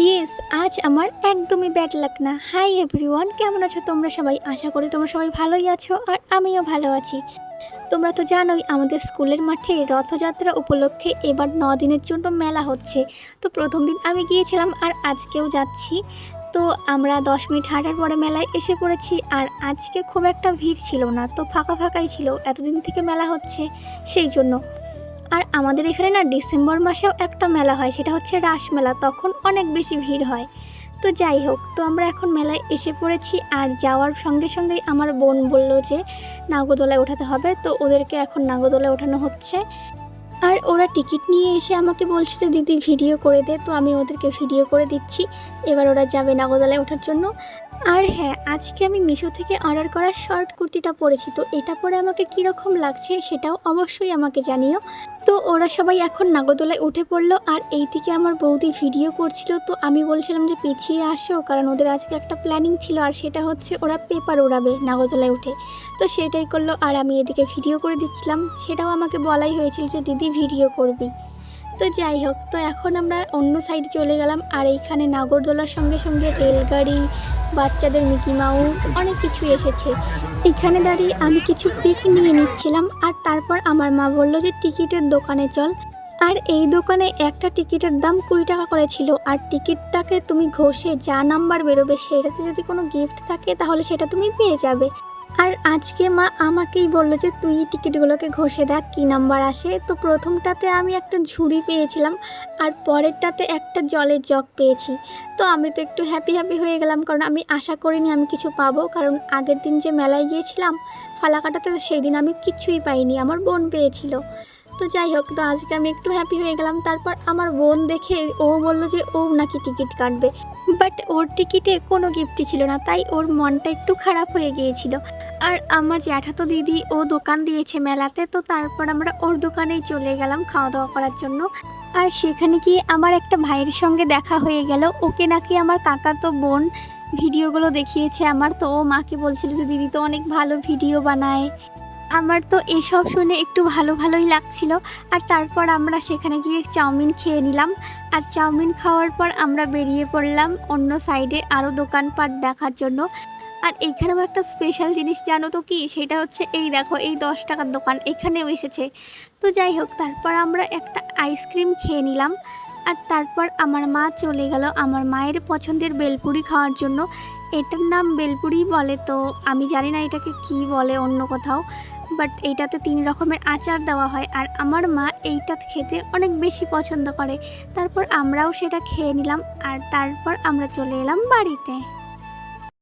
Yes আজ আমার একদমই ব্যাড লাক না। হাই এভরিওয়ান কেমন আছো তোমরা সবাই? আশা করি তোমরা সবাই ভালোই আছো আর আমিও ভালো আছি। তোমরা তো জানোই আমাদের স্কুলের মাঠে রথযাত্রা উপলক্ষে এবার ন দিনের জন্য মেলা হচ্ছে। তো প্রথম দিন আমি গিয়েছিলাম আর আজকেও যাচ্ছি। তো আমরা দশ মিনিট হাঁটার পরে মেলায় এসে পড়েছি আর আজকে খুব একটা ভিড় ছিল না, তো ফাঁকা ফাঁকাই ছিল। এতদিন থেকে মেলা হচ্ছে, সেই জন্য। আর আমাদের এখানে না ডিসেম্বর মাসেও একটা মেলা হয়, সেটা হচ্ছে রাস মেলা, তখন অনেক বেশি ভিড় হয়। তো যাই হোক, তো আমরা এখন মেলায় এসে পড়েছি আর যাওয়ার সঙ্গে সঙ্গেই আমার বোন বলল যে নাগরদোলায় ওঠাতে হবে, তো ওদেরকে এখন নাগরদোলায় ওঠানো হচ্ছে। আর ওরা টিকিট নিয়ে এসে আমাকে বলছে যে, দিদি ভিডিও করে দে। তো আমি ওদেরকে ভিডিও করে দিচ্ছি। এবার ওরা যাবে নাগরদোলায় ওঠার জন্য। আর হ্যাঁ আজকে আমি মিশো থেকে অর্ডার করা শর্ট কুর্তিটা পরেছি, তো এটা পরে আমাকে কীরকম লাগছে সেটাও অবশ্যই আমাকে জানিও। তো ওরা সবাই এখন নাগদোলায় উঠে পড়ল আর এই দিকে আমার বৌদি ভিডিও করছিল, তো আমি বলছিলাম যে পিছিয়ে আসো, কারণ ওদের আজকে একটা প্ল্যানিং ছিল আর সেটা হচ্ছে ওরা পেপার ওড়াবে নাগদোলায় উঠে। তো সেটাই করল আর আমি এদিকে ভিডিও করে দিচ্ছিলাম, সেটাও আমাকে বলাই হয়েছিল যে, দিদি ভিডিও করবি। তো যাই হোক, তো এখন আমরা অন্য সাইডে চলে গেলাম। আর এইখানে নাগরদোলার সঙ্গে সঙ্গে রেলগাড়ি, বাচ্চাদের মিকি মাউস, অনেক কিছু এসেছে। এখানে দাঁড়িয়ে আমি কিছু পিক নিয়ে নিচ্ছিলাম আর তারপর আমার মা বলল যে, টিকিটের দোকানে চল। আর এই দোকানে একটা টিকিটের দাম কুড়ি টাকা করে ছিল। আর টিকিটটাকে তুমি ঘষে যা নাম্বার বেরোবে, সেটাতে যদি কোনো গিফট থাকে, তাহলে সেটা তুমি পেয়ে যাবে। আর আজকে মা আমাকেই বলল যে তুই টিকিটগুলোকে ঘষে দেখ, কী নাম্বার আসে। তো প্রথমটাতে আমি একটা ঝুড়ি পেয়েছিলাম আর পরেরটাতে একটা জলের জগ পেয়েছি। তো আমি তো একটু হ্যাপি হ্যাপি হয়ে গেলাম কারণ আমি আশা করিনি আমি কিছু পাবো। কারণ আগের দিন যে মেলায় গিয়েছিলাম, ফালাকাটাতে সেই দিন আমি কিছুই পাইনি, আমার বোন পেয়েছিল। তো যাই হোক, তো আজকে আমি একটু হ্যাপি হয়ে গেলাম। তারপর আমার বোন দেখে ও বলল যে ও নাকি টিকিট কাটবে। বাট ওর টিকিটে কোনো গিফটই ছিল না, তাই ওর মনটা একটু খারাপ হয়ে গিয়েছিল। আর আমার জ্যাঠাতো দিদি ও দোকান দিয়েছে মেলাতে, তো তারপর আমরা ওর দোকানেই চলে গেলাম খাওয়া দাওয়া করার জন্য। আর সেখানে গিয়ে আমার একটা ভাইয়ের সঙ্গে দেখা হয়ে গেল। ওকে নাকি আমার কাকা তো বোন ভিডিওগুলো দেখিয়েছে আমার, তো ও মাকে বলছিল যে, দিদি তো অনেক ভালো ভিডিও বানায়। আমার তো এসব শুনে একটু ভালো ভালোই লাগছিল। আর তারপর আমরা সেখানে গিয়ে চাউমিন খেয়ে নিলাম। আর চাউমিন খাওয়ার পর আমরা বেরিয়ে পড়লাম অন্য সাইডে আরও দোকানপাট দেখার জন্য। আর এইখানেও একটা স্পেশাল জিনিস জানো তো কি? সেটা হচ্ছে এই দেখো, এই দশ টাকার দোকান এখানেও এসেছে। তো যাই হোক, তারপর আমরা একটা আইসক্রিম খেয়ে নিলাম। আর তারপর আমার মা চলে গেল আমার মায়ের পছন্দের বেলপুরি খাওয়ার জন্য। এটার নাম বেলপুরি বলে তো আমি জানি না এটাকে কি বলে অন্য কোথাও। বাট এইটাতে তিন রকমের আচার দেওয়া হয় আর আমার মা এইটা খেতে অনেক বেশি পছন্দ করে। তারপর আমরাও সেটা খেয়ে নিলাম আর তারপর আমরা চলে এলাম বাড়িতে।